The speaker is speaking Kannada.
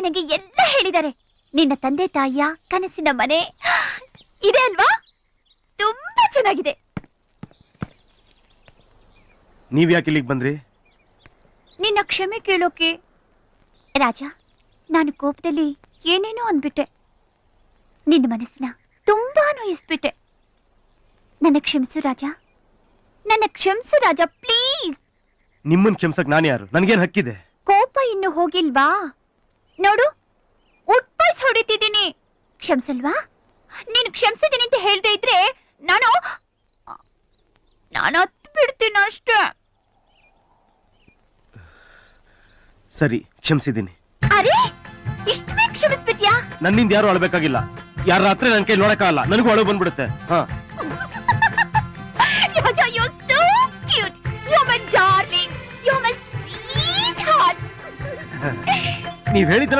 ಪ್ರೀತಿ ನಂಗೆ ಎಲ್ಲ ಹೇಳಿದ್ದಾರೆ. ನಿನ್ನ ತಂದೆ ತಾಯಿಯ ಕನಸಿನ ಮನೆ. ಇದೆ ಅಲ್ವಾ? ತುಂಬಾ ಚೆನ್ನಾಗಿದೆ. ನೀವ್ ಯಾಕೆ ಇಲ್ಲಿಗೆ ಬಂದ್ರಿ? ನಿನ್ನ ಕ್ಷಮೆ ಕೇಳೋಕೆ. ರಾಜ ನಾನು ಕೋಪದಲ್ಲಿ ಏನೇನೋ ಅಂದ್ಬಿಟ್ಟೆ. ನಿನ್ನ ಮನಸ್ಸಿನ ತುಂಬಾ ನೋಯಿಸ್ಬಿಟ್ಟೆ. ನನ್ನ ಕ್ಷಮಿಸು ರಾಜ. ನನ್ನ ಕ್ಷಮಿಸು ರಾಜ ಪ್ಲೀಸ್. ನಿಮ್ಮನ್ ಕ್ಷಮಿಸಕ್ ನಾನು ಯಾರು? ನನ್ಗೇನ್ ಹಕ್ಕಿದೆ? ಕೋಪ ಇನ್ನು ಹೋಗಿಲ್ವಾ? ನೋಡು ಉಟ್ಪಾಯ್ಸ್ ಹೊಡಿತಿದ್ದೀನಿ. ಕ್ಷಮಿಸಲ್ವಾ? ನೀನು ಕ್ಷಮಿಸಿದ್ದೀನಿ ಅಂತ ಹೇಳ್ದೆ ಇದ್ರೆ ನಾನು ನಾನು ಹತ್ತು ಬಿಡ್ತೀನಿ ಅಷ್ಟೇ. ಸರಿ ಕ್ಷಮಿಸಿದ್ದೀನಿ ಅರೆ ಇಷ್ಟು ಬೇಗ ಕ್ಷಮಿಸ್ಬಿಟ್ಯಾ? ನನ್ನಿಂದ ಯಾರು ಅಳಬೇಕಾಗಿಲ್ಲ. ಯಾರ ರಾತ್ರಿ ನನ್ ಕೈ ನೋಡಕ್ಕಾಗಲ್ಲ ನನಗೂ ಅಳು ಬಂದ್ಬಿಡುತ್ತೆ. ಹಾ. Raja, you're so cute. You're my darling. You're my sweetheart. ನೀವ್ ಹೇಳಿದ್ರ